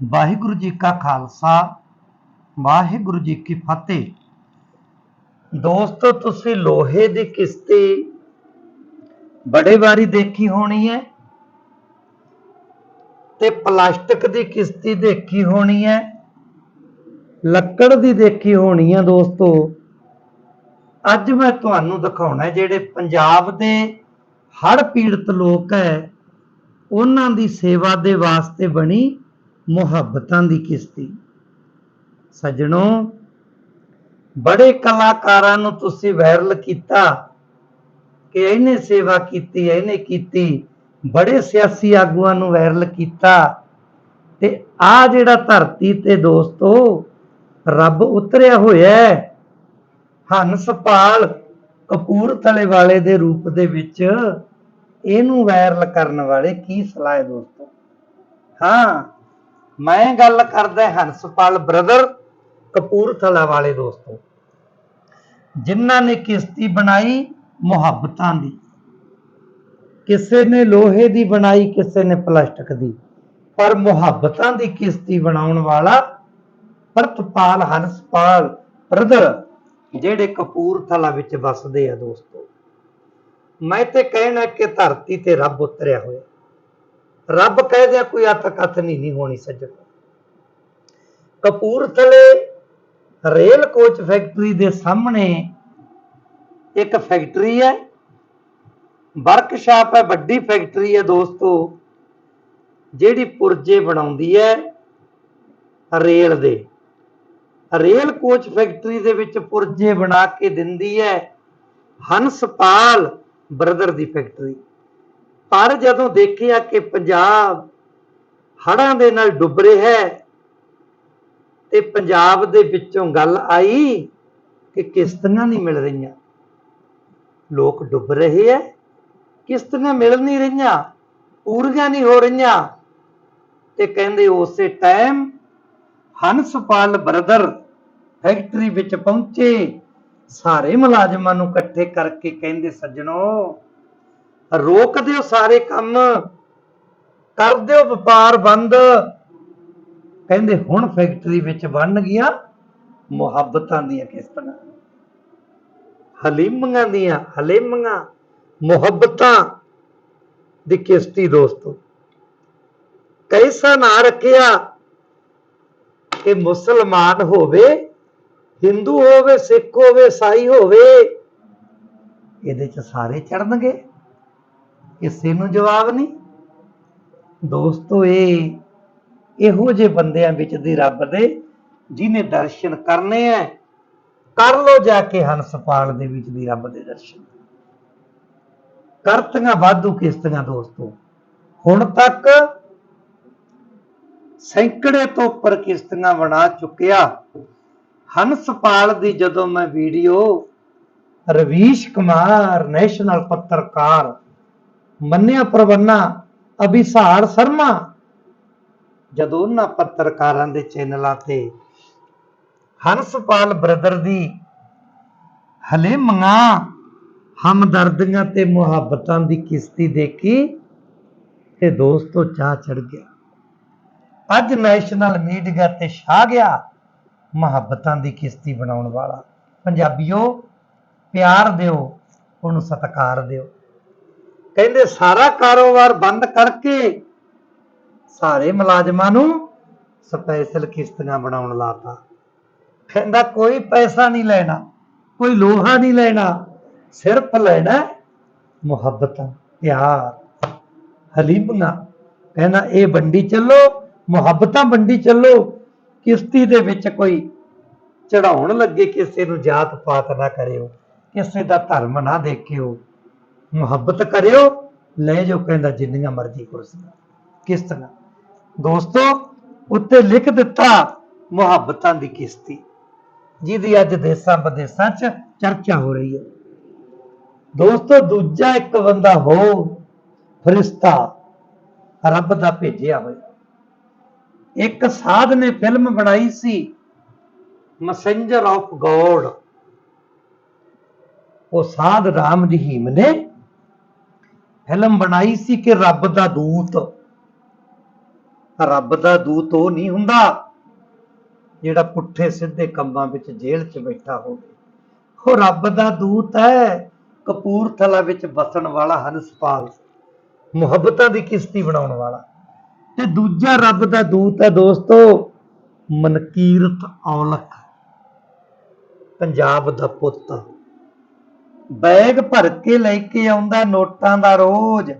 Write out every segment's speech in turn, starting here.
ਵਾਹਿਗੁਰੂ ਜੀ ਕਾ ਖਾਲਸਾ, ਵਾਹਿਗੁਰੂ ਜੀ ਕੀ ਫਤਿਹ। ਦੋਸਤੋ, ਤੁਸੀਂ ਲੋਹੇ ਦੀ ਕਿਸ਼ਤੀ ਬੜੇ ਵਾਰੀ ਦੇਖੀ ਹੋਣੀ ਹੈ ਤੇ ਪਲਾਸਟਿਕ ਦੀ ਕਿਸ਼ਤੀ ਦੇਖੀ ਹੋਣੀ ਹੈ, ਲੱਕੜ ਦੀ ਦੇਖੀ ਹੋਣੀ ਹੈ ਦੋਸਤੋ। ਅੱਜ ਮੈਂ ਤੁਹਾਨੂੰ ਦਿਖਾਉਣਾ ਜਿਹੜੇ ਪੰਜਾਬ ਦੇ ਹੜ੍ਹ ਪੀੜਤ ਲੋਕ ਹੈ, ਉਹਨਾਂ ਦੀ ਸੇਵਾ ਦੇ ਵਾਸਤੇ ਬਣੀ ਮੁਹੱਬਤਾਂ ਦੀ ਕਿਸ਼ਤੀ। ਸੱਜਣੋ, ਬੜੇ ਕਲਾਕਾਰਾਂ ਨੂੰ ਤੁਸੀਂ ਵਾਇਰਲ ਕੀਤਾ ਕਿ ਇਹਨੇ ਸੇਵਾ ਕੀਤੀ, ਇਹਨੇ ਕੀਤੀ, ਬੜੇ ਸਿਆਸੀ ਆਗੂਆਂ ਨੂੰ ਵਾਇਰਲ ਕੀਤਾ। ਤੇ ਆ ਜਿਹੜਾ ਧਰਤੀ ਤੇ ਦੋਸਤੋ, ਰੱਬ ਉਤਰਿਆ ਹੋਇਆ ਹੈ, ਹੰਸਪਾਲ ਕਪੂਰਥਲੇ ਵਾਲੇ ਦੇ ਰੂਪ ਦੇ ਵਿੱਚ ਇਹਨੂੰ ਵਾਇਰਲ ਕਰਨ ਵਾਲੇ ਕੀ ਸਲਾਹ ਦੋਸਤੋ? ਹਾਂ ਮੈਂ ਗੱਲ ਕਰਦਾ ਹੰਸਪਾਲ ਬ੍ਰਦਰ ਕਪੂਰਥਲਾ ਵਾਲੇ ਦੋਸਤੋ। ਜਿਨ੍ਹਾਂ ਨੇ ਕਿਸ਼ਤੀ ਬਣਾਈ ਮੁਹੱਬਤਾਂ ਦੀ। ਕਿਸੇ ਨੇ ਲੋਹੇ ਦੀ ਬਣਾਈ, ਕਿਸੇ ਨੇ ਪਲਾਸਟਿਕ ਦੀ। ਪਰ ਮੁਹੱਬਤਾਂ ਦੀ ਕਿਸ਼ਤੀ ਬਣਾਉਣ ਵਾਲਾ ਪ੍ਰਤਪਾਲ ਹੰਸਪਾਲ ਬ੍ਰਦਰ ਜਿਹੜੇ ਕਪੂਰਥਲਾ ਵਿੱਚ ਵੱਸਦੇ ਆ ਦੋਸਤੋ। ਮੈਂ ਤੇ ਕਹਿਣਾ ਕਿ ਧਰਤੀ ਤੇ ਰੱਬ ਉਤਰਿਆ ਹੋਇਆ। ਰੱਬ ਕਹਦੇ ਕੋਈ ਅੱਤ ਕਥ ਨਹੀਂ ਨਹੀਂ ਹੋਣੀ ਸੱਜਣ। ਕਪੂਰਥਲੇ ਰੇਲ ਕੋਚ ਫੈਕਟਰੀ ਦੇ ਸਾਹਮਣੇ ਇੱਕ ਫੈਕਟਰੀ ਹੈ। ਵਰਕਸ਼ਾਪ ਹੈ, ਵੱਡੀ ਫੈਕਟਰੀ ਹੈ ਦੋਸਤੋ, ਜਿਹੜੀ ਪੁਰਜੇ ਬਣਾਉਂਦੀ ਹੈ ਰੇਲ ਦੇ। ਰੇਲ ਕੋਚ ਫੈਕਟਰੀ ਦੇ ਵਿੱਚ ਪੁਰਜੇ ਬਣਾ ਕੇ ਦਿੰਦੀ ਹੈ ਹੰਸਪਾਲ ਬ੍ਰਦਰ ਦੀ ਫੈਕਟਰੀ। ਪਰ ਜਦੋਂ ਦੇਖਿਆ ਕਿ ਪੰਜਾਬ ਹੜਾਂ ਦੇ ਨਾਲ ਡੁੱਬ ਰਿਹਾ ਹੈ ਤੇ ਪੰਜਾਬ ਦੇ ਵਿੱਚੋਂ ਗੱਲ ਆਈ ਕਿ ਕਿਸ਼ਤੀਆਂ ਨਹੀਂ ਮਿਲ ਰਹੀਆਂ। ਲੋਕ ਡੁੱਬ ਰਹੇ ਐ ਕਿਸ਼ਤੀਆਂ ਮਿਲ ਨਹੀਂ ਰਹੀਆਂ, ਪੂਰੀਆਂ ਨਹੀਂ ਹੋ ਰਹੀਆਂ ਤੇ ਕਹਿੰਦੇ ਉਸੇ ਟਾਈਮ ਹੰਸਪਾਲ ਬ੍ਰਦਰ ਫੈਕਟਰੀ ਵਿੱਚ ਪਹੁੰਚੇ, ਸਾਰੇ ਮੁਲਾਜ਼ਮਾਂ ਨੂੰ ਇਕੱਠੇ ਕਰਕੇ ਕਹਿੰਦੇ, ਸੱਜਣੋ ਰੋਕ ਦਿਓ ਸਾਰੇ ਕੰਮ ਕਰ ਦਿਓ ਵਪਾਰ ਬੰਦ। ਕਹਿੰਦੇ ਹੁਣ ਫੈਕਟਰੀ ਵਿੱਚ ਬਣ ਗਿਆ ਮੁਹੱਬਤਾਂ ਦੀਆਂ ਕਿਸ਼ਤਾਂ ਹਲੀਮਾਂ ਦੀਆਂ ਹਲੀਮਾਂ ਮੁਹੱਬਤਾਂ ਦੀ ਕਿਸ਼ਤੀ ਦੋਸਤੋ। ਕੈਸਾ ਨਾਂ ਰੱਖਿਆ ਕਿ ਮੁਸਲਮਾਨ ਹੋਵੇ, ਹਿੰਦੂ ਹੋਵੇ, ਸਿੱਖ ਹੋਵੇ ਈਸਾਈ ਹੋਵੇ, ਇਹਦੇ ਚ ਸਾਰੇ ਚੜਨਗੇ ਕਿਸੇ ਨੂੰ ਜਵਾਬ ਨਹੀਂ। ਦੋਸਤੋ, ਇਹ ਇਹੋ ਜਿਹੇ ਬੰਦਿਆਂ ਵਿੱਚ ਦੀ ਰੱਬ ਦੇ ਜਿਨੇ ਦਰਸ਼ਨ ਕਰਨੇ ਐ, ਕਰ ਲੋ ਜਾ ਕੇ ਹੰਸਪਾਲ ਦੇ ਵਿੱਚ ਦੀ ਰੱਬ ਦੇ ਦਰਸ਼ਨ। ਕਰਤੀਆਂ ਵਾਧੂ ਕਿਸ਼ਤੀਆਂ ਦੋਸਤੋ। ਹੁਣ ਤੱਕ ਸੈਂਕੜੇ ਤੋਂ ਉੱਪਰ ਕਿਸ਼ਤੀਆਂ ਬਣਾ ਚੁੱਕਿਆ। ਹੰਸਪਾਲ ਦੀ ਜਦੋਂ ਮੈਂ ਵੀਡੀਓ ਰਵੀਸ਼ ਕੁਮਾਰ, ਨੈਸ਼ਨਲ ਪੱਤਰਕਾਰ ਮੰਨਿਆ ਪ੍ਰਵੰਨਾ, ਅਭਿਸਾਰ ਸ਼ਰਮਾ। ਜਦੋਂ ਉਹਨਾਂ ਪੱਤਰਕਾਰਾਂ ਦੇ ਚੈਨਲਾਂ ਤੇ ਹੰਸਪਾਲ ਬ੍ਰਦਰ ਦੀ ਹਲੇਮੀਆਂ ਹਮਦਰਦੀਆਂ ਤੇ ਮੁਹੱਬਤਾਂ ਦੀ ਕਿਸ਼ਤੀ ਦੇਖੀ ਤੇ ਦੋਸਤੋ ਚਾਹ ਚੜ ਗਿਆ। ਅੱਜ ਨੈਸ਼ਨਲ ਮੀਡੀਆ ਤੇ ਛਾ ਗਿਆ ਮੁਹੱਬਤਾਂ ਦੀ ਕਿਸ਼ਤੀ ਬਣਾਉਣ ਵਾਲਾ। ਪੰਜਾਬੀਓ, ਪਿਆਰ ਦਿਓ, ਉਹਨੂੰ ਸਤਿਕਾਰ ਦਿਓ। ਕਹਿੰਦੇ ਸਾਰਾ ਕਾਰੋਬਾਰ ਬੰਦ ਕਰਕੇ ਸਾਰੇ ਮੁਲਾਜ਼ਮਾਂ ਨੂੰ ਸਪੈਸ਼ਲ ਕਿਸ਼ਤੀਆਂ ਬਣਾਉਣ ਲਾਤਾ। ਕਹਿੰਦਾ ਕੋਈ ਪੈਸਾ ਨਹੀਂ ਲੈਣਾ, ਕੋਈ ਲੋਹਾ ਨਹੀਂ ਲੈਣਾ, ਸਿਰਫ ਲੈਣਾ ਮੁਹੱਬਤਾਂ, ਪਿਆਰ। ਹਲੀਮੀਆਂ ਕਹਿੰਦਾ ਇਹ ਵੰਡੀ ਚੱਲੋ, ਮੁਹੱਬਤਾਂ ਵੰਡੀ ਚੱਲੋ, ਕਿਸ਼ਤੀ ਦੇ ਵਿੱਚ ਕੋਈ ਚੜਾਉਣ ਲੱਗੇ ਕਿਸੇ ਨੂੰ ਜਾਤ ਪਾਤ ਨਾ ਕਰਿਓ, ਕਿਸੇ ਦਾ ਧਰਮ ਨਾ ਦੇਖਿਓ। ਮੁਹੱਬਤ ਕਰਿਓ, ਲੈ ਜੋ ਕਹਿੰਦਾ ਜਿੰਨੀਆਂ ਮਰਜ਼ੀ ਕੁਰਸੀਆਂ। ਕਿਸ ਤਰ੍ਹਾਂ? ਦੋਸਤੋ, ਉੱਤੇ ਲਿਖ ਦਿੱਤਾ ਮੁਹੱਬਤਾਂ ਦੀ ਕਿਸ਼ਤੀ। ਜਿਹਦੀ ਅੱਜ ਦੇਸਾਂ ਵਿਦੇਸਾਂ 'ਚ ਚਰਚਾ ਹੋ ਰਹੀ ਹੈ। ਦੋਸਤੋ, ਦੂਜਾ ਇੱਕ ਬੰਦਾ ਹੋ, ਫਰਿਸ਼ਤਾ ਰੱਬ ਦਾ ਭੇਜਿਆ ਹੋਇਆ। ਇੱਕ ਸਾਧ ਨੇ ਫਿਲਮ ਬਣਾਈ ਸੀ ਮੈਸੇਂਜਰ ਆਫ ਗੋਡ ਉਹ ਸਾਧ ਰਾਮ ਰਹੀਮ ਨੇ ਫਿਲਮ ਬਣਾਈ ਸੀ ਕਿ ਰੱਬ ਦਾ ਦੂਤ? ਰੱਬ ਦਾ ਦੂਤ ਉਹ ਨਹੀਂ ਹੁੰਦਾ ਜਿਹੜਾ ਪੁੱਠੇ ਸਿੱਧੇ ਕੰਮਾਂ ਵਿੱਚ ਜੇਲ੍ਹ 'ਚ ਬੈਠਾ ਹੋਵੇ। ਉਹ ਰੱਬ ਦਾ ਦੂਤ ਹੈ, ਕਪੂਰਥਲਾ ਵਿੱਚ ਵਸਣ ਵਾਲਾ ਹੰਸਪਾਲ। ਮੁਹੱਬਤਾਂ ਦੀ ਕਿਸ਼ਤੀ ਬਣਾਉਣ ਵਾਲਾ। ਤੇ ਦੂਜਾ ਰੱਬ ਦਾ ਦੂਤ ਹੈ ਦੋਸਤੋ, ਮਨਕੀਰਤ ਔਲਖ, ਪੰਜਾਬ ਦਾ ਪੁੱਤ। ਬੈਗ ਭਰ ਕੇ ਲੈ ਕੇ ਆਉਂਦਾ ਨੋਟਾਂ ਦਾ ਰੋਜ਼।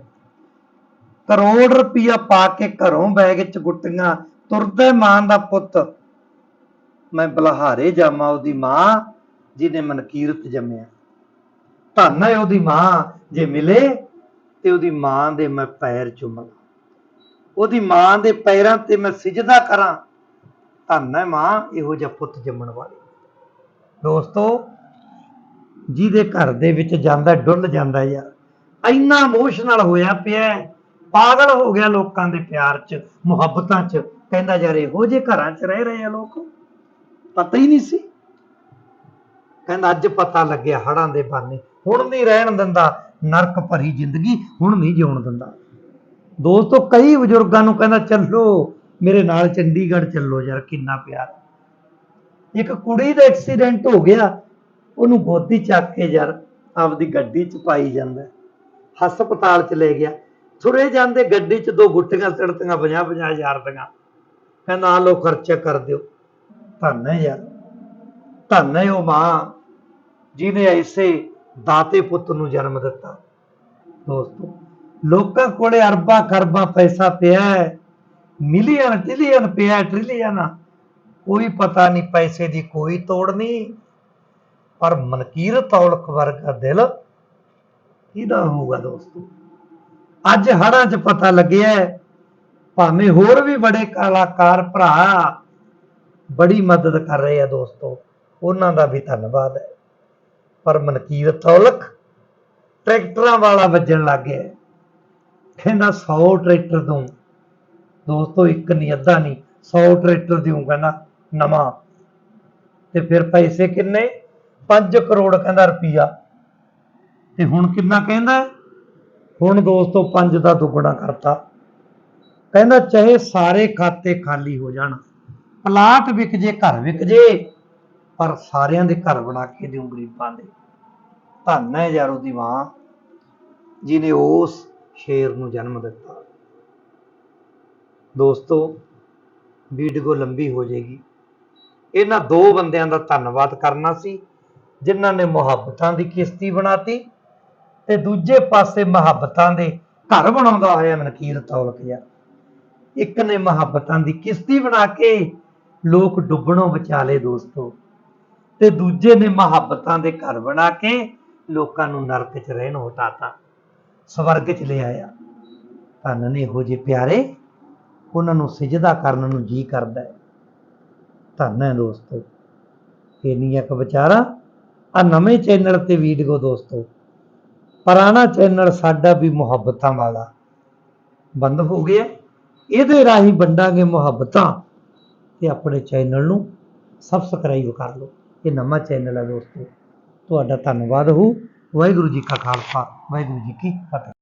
ਕਰੋੜ ਰੁਪਇਆ ਪਾ ਕੇ ਘਰੋਂ ਬੈਗ ਚ ਗੁੱਟੀਆਂ। ਤੁਰਦਾ ਮਾਂ ਦਾ ਪੁੱਤ। ਮੈਂ ਬਲਹਾਰੇ ਜਾਵਾਂ ਉਹਦੀ ਮਾਂ, ਜਿਹਨੇ ਮਨਕੀਰਤ ਜੰਮਿਆ। ਧੰਨ ਹੈ ਉਹਦੀ ਮਾਂ, ਜੇ ਮਿਲੇ ਤੇ ਉਹਦੀ ਮਾਂ ਦੇ ਮੈਂ ਪੈਰ ਚੁੰਮਾਂ ਉਹਦੀ ਮਾਂ ਦੇ ਪੈਰਾਂ ਤੇ ਮੈਂ ਸਿਜਦਾ ਕਰਾਂ। ਧੰਨ ਹੈ ਮਾਂ, ਇਹੋ ਜਿਹਾ ਪੁੱਤ ਜੰਮਣ ਵਾਲੀ। ਦੋਸਤੋ ਜਿਹਦੇ ਘਰ ਦੇ ਵਿੱਚ ਜਾਂਦਾ, ਡੁੱਲ ਜਾਂਦਾ ਯਾਰ। ਇੰਨਾ ਇਮੋਸ਼ਨਲ ਹੋਇਆ ਪਿਆ ਪਾਗਲ ਹੋ ਗਿਆ ਲੋਕਾਂ ਦੇ ਪਿਆਰ 'ਚ, ਮੁਹੱਬਤਾਂ 'ਚ। ਕਹਿੰਦਾ ਯਾਰ, ਇਹੋ ਜਿਹੇ ਘਰਾਂ 'ਚ ਰਹਿ ਰਹੇ ਆ ਲੋਕ। ਪਤਾ ਹੀ ਨਹੀਂ ਸੀ। ਕਹਿੰਦਾ, ਅੱਜ ਪਤਾ ਲੱਗਿਆ ਹੜਾਂ ਦੇ ਬਾਨੇ। ਹੁਣ ਨਹੀਂ ਰਹਿਣ ਦਿੰਦਾ। ਨਰਕ ਭਰੀ ਜ਼ਿੰਦਗੀ ਹੁਣ ਨਹੀਂ ਜਿਉਣ ਦਿੰਦਾ। ਦੋਸਤੋ, ਕਈ ਬਜ਼ੁਰਗਾਂ ਨੂੰ ਕਹਿੰਦਾ, ਚੱਲੋ, ਮੇਰੇ ਨਾਲ ਚੰਡੀਗੜ੍ਹ ਚੱਲੋ ਯਾਰ, ਕਿੰਨਾ ਪਿਆਰ। ਇੱਕ ਕੁੜੀ ਦਾ ਐਕਸੀਡੈਂਟ ਹੋ ਗਿਆ। ਉਹਨੂੰ ਗੋਦੀ ਚੱਕ ਕੇ ਯਾਰ ਆਪਦੀ ਗੱਡੀ 'ਚ ਪਾਈ ਜਾਂਦਾ। ਹਸਪਤਾਲ 'ਚ ਲੈ ਗਿਆ। ਤੁਰੇ ਜਾਂਦੇ ਗੱਡੀ 'ਚ ਦੋ ਗੁੱਟੀਆਂ ਸੜਤੀਆਂ 50 50 ਹਜ਼ਾਰ ਦੀਆਂ ਕਹਿੰਦਾ ਆ ਲੋ ਖਰਚਾ ਕਰ ਦਿਓ। ਧੰਨ ਹੈ ਯਾਰ। ਧੰਨ ਹੈ ਉਹ ਮਾਂ ਜਿਹਨੇ ਐਸੇ ਦਾਤੇ ਪੁੱਤ ਨੂੰ ਜਨਮ ਦਿੱਤਾ। ਦੋਸਤੋ, ਲੋਕਾਂ ਕੋਲੇ ਅਰਬਾਂ ਖਰਬਾਂ ਪੈਸਾ ਪਿਆ ਹੈ। ਮਿਲੀਅਨ, ਟ੍ਰਿਲੀਅਨ ਪਿਆ ਟ੍ਰਿਲੀਅਨ। ਕੋਈ ਪਤਾ ਨਹੀਂ, ਪੈਸੇ ਦੀ ਕੋਈ ਤੋੜ ਨਹੀਂ। ਪਰ ਮਨਕੀਰਤ ਔਲਖ ਵਰਗਾ ਦਿਲ ਕਿਹਦਾ ਹੋਊਗਾ ਦੋਸਤੋ? ਅੱਜ ਹੜਾਂ 'ਚ ਪਤਾ ਲੱਗਿਆ ਭਾਵੇਂ ਹੋਰ ਵੀ ਬੜੇ ਕਲਾਕਾਰ ਭਰਾ ਬੜੀ ਮਦਦ ਕਰ ਰਹੇ ਆ ਦੋਸਤੋ, ਉਹਨਾਂ ਦਾ ਵੀ ਧੰਨਵਾਦ ਹੈ। ਪਰ ਮਨਕੀਰਤ ਔਲਖ ਟਰੈਕਟਰਾਂ ਵਾਲਾ ਵੱਜਣ ਲੱਗ ਗਿਆ ਕਹਿੰਦਾ 100 ਟਰੈਕਟਰ ਦੂੰ ਦੋਸਤੋ, ਇੱਕ ਨਹੀਂ ਅੱਧਾ ਨਹੀਂ 100 ਟਰੈਕਟਰ ਦਿਉ ਕਹਿੰਦਾ ਨਵਾਂ। ਤੇ ਫਿਰ ਪੈਸੇ ਕਿੰਨੇ? 5 ਕਰੋੜ ਕਹਿੰਦਾ ਰੁਪਈਆ। ਤੇ ਹੁਣ ਕਿੰਨਾ ਕਹਿੰਦਾ? ਹੁਣ ਦੋਸਤੋ 5 ਦਾ ਦੁੱਗਣਾ ਕਰਤਾ। ਕਹਿੰਦਾ ਚਾਹੇ ਸਾਰੇ ਖਾਤੇ ਖਾਲੀ ਹੋ ਜਾਣ, ਪਲਾਟ ਵਿਕ ਜੇ, ਘਰ ਵਿਕ ਜੇ, ਪਰ ਸਾਰਿਆਂ ਦੇ ਘਰ ਬਣਾ ਕੇ ਦਿਉ ਗਰੀਬਾਂ ਦੇ। ਧੰਨ ਹੈ ਯਾਰ ਉਹਦੀ ਮਾਂ ਜਿਹਨੇ ਉਸ ਸ਼ੇਰ ਨੂੰ ਜਨਮ ਦਿੱਤਾ। ਦੋਸਤੋ ਵੀਡੀਓ ਲੰਬੀ ਹੋ ਜਾਏਗੀ। ਇਹਨਾਂ ਦੋ ਬੰਦਿਆਂ ਦਾ ਧੰਨਵਾਦ ਕਰਨਾ ਸੀ। ਜਿਨ੍ਹਾਂ ਨੇ ਮੁਹੱਬਤਾਂ ਦੀ ਕਿਸ਼ਤੀ ਬਣਾਤੀ ਤੇ ਦੂਜੇ ਪਾਸੇ ਮੁਹੱਬਤਾਂ ਦੇ ਘਰ ਬਣਾਉਂਦਾ ਹੋਇਆ ਮਨਕੀਰ ਤੌਲਕ ਯਾਰ ਇੱਕ ਨੇ ਮੁਹੱਬਤਾਂ ਦੀ ਕਿਸ਼ਤੀ ਬਣਾ ਕੇ ਲੋਕ ਡੁੱਬਣੋਂ ਬਚਾਲੇ ਦੋਸਤੋ ਤੇ ਦੂਜੇ ਨੇ ਮੁਹੱਬਤਾਂ ਦੇ ਘਰ ਬਣਾ ਕੇ ਲੋਕਾਂ ਨੂੰ ਨਰਕ 'ਚ ਰਹਿਣ ਹਟਾਤਾ, ਸਵਰਗ 'ਚ ਲੈ ਆਇਆ। ਧੰਨ ਨੇ ਇਹੋ ਜਿਹੇ ਪਿਆਰੇ ਉਹਨਾਂ ਨੂੰ ਸਿਜਦਾ ਕਰਨ ਨੂੰ ਜੀ ਕਰਦਾ ਹੈ। ਧੰਨ ਹੈ ਦੋਸਤੋ, ਇੰਨੀਆਂ ਕੁ ਵਿਚਾਰਾ ਆ ਨਵੇਂ ਚੈਨਲ ਤੇ ਵੀਡੀਓ ਦੋਸਤੋ, ਪੁਰਾਣਾ ਚੈਨਲ ਸਾਡਾ ਵੀ ਮੁਹੱਬਤਾਂ ਵਾਲਾ ਬੰਦ ਹੋ ਗਿਆ। ਇਹਦੇ ਰਾਹੀਂ ਵੰਡਾਂਗੇ ਮੁਹੱਬਤਾਂ ਤੇ ਆਪਣੇ ਚੈਨਲ ਨੂੰ ਸਬਸਕ੍ਰਾਈਬ ਕਰ ਲਓ। ਇਹ ਨਵਾਂ ਚੈਨਲ ਹੈ ਦੋਸਤੋ। ਤੁਹਾਡਾ ਧੰਨਵਾਦ ਹੋ ਵਾਹਿਗੁਰੂ ਜੀ ਕਾ ਖਾਲਸਾ, ਵਾਹਿਗੁਰੂ ਜੀ ਕੀ ਫਤਿਹ।